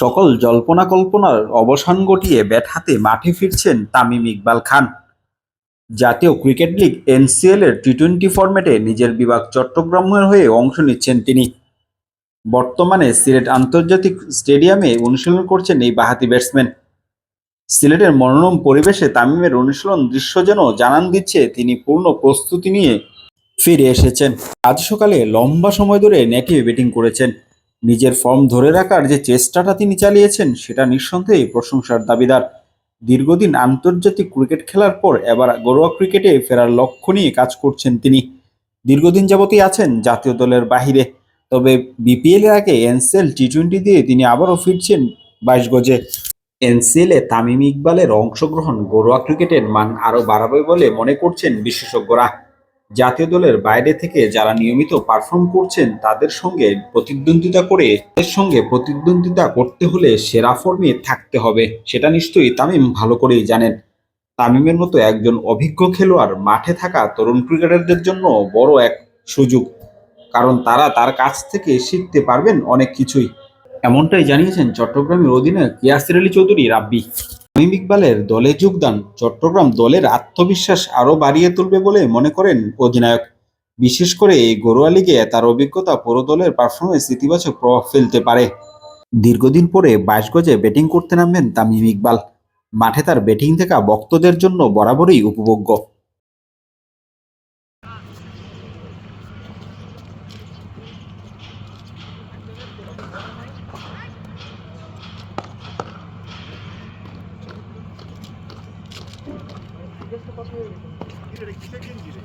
সকল জল্পনা কল্পনার অবসান ঘটিয়ে ব্যাট হাতে মাঠে ফিরছেন তামিম ইকবাল খান। জাতীয় ক্রিকেট লিগ এনসিএল এর টি টোয়েন্টি ফরম্যাটে নিজের বিভাগ চট্টগ্রামের হয়ে অংশ নিচ্ছেন তিনি। বর্তমানে সিলেট আন্তর্জাতিক স্টেডিয়ামে অনুশীলন করছেন এই বাহাতি ব্যাটসম্যান। সিলেটের মনোরম পরিবেশে তামিমের অনুশীলন দৃশ্য যেন জানান দিচ্ছে তিনি পূর্ণ প্রস্তুতি নিয়ে ফিরে এসেছেন। আজ সকালে লম্বা সময় ধরে নেটে ব্যাটিং করেছেন। নিজের ফর্ম ধরে রাখার যে চেষ্টাটা তিনি চালিয়েছেন, সেটা নিঃসন্দেহে প্রশংসার দাবিদার। দীর্ঘদিন আন্তর্জাতিক ক্রিকেট খেলার পর এবার ঘরোয়া ক্রিকেটে ফেরার লক্ষ্য নিয়ে কাজ করছেন তিনি। দীর্ঘদিন যাবতই আছেন জাতীয় দলের বাহিরে। তবে বিপিএল এর আগে এনসিএল টি টোয়েন্টি দিয়ে তিনি আবারও ফিরছেন বাইশ গজে। এ তামিম ইকবালের অংশগ্রহণ ঘরোয়া ক্রিকেটের মান আরও বাড়াবে বলে মনে করছেন বিশেষজ্ঞরা। জাতীয় দলের বাইরে থেকে যারা নিয়মিত পারফর্ম করছেন, তাদের সঙ্গে প্রতিদ্বন্দ্বিতা করে এর সঙ্গে প্রতিদ্বন্দ্বিতা করতে হলে সেরা ফর্মে থাকতে হবে। সেটা নিশ্চয়ই তামিম ভালো করেই জানেন। তামিমের মতো একজন অভিজ্ঞ খেলোয়াড় মাঠে থাকা তরুণ ক্রিকেটারদের জন্য বড় এক সুযোগ, কারণ তারা তার কাছ থেকে শিখতে পারবেন অনেক কিছুই। এমনটাই জানিয়েছেন চট্টগ্রামের অধিনায়ক ইয়াসির আলী চৌধুরী রাব্বি। তামিম ইকবালের দলে যোগদান। চট্টগ্রাম দলের আত্মবিশ্বাস আরও বাড়িয়ে তুলবে বলে মনে করেন অধিনায়ক। বিশেষ করে এই গরুয়া লিগে তার অভিজ্ঞতা পুরো দলের পারফরমেন্স ইতিবাচক প্রভাব ফেলতে পারে। দীর্ঘদিন পরে বাইশ গজে ব্যাটিং করতে নামবেন তামিম ইকবাল। মাঠে তার ব্যাটিং থাকা ভক্তদের জন্য বরাবরই উপভোগ্য। Girerek gitse geri girecek.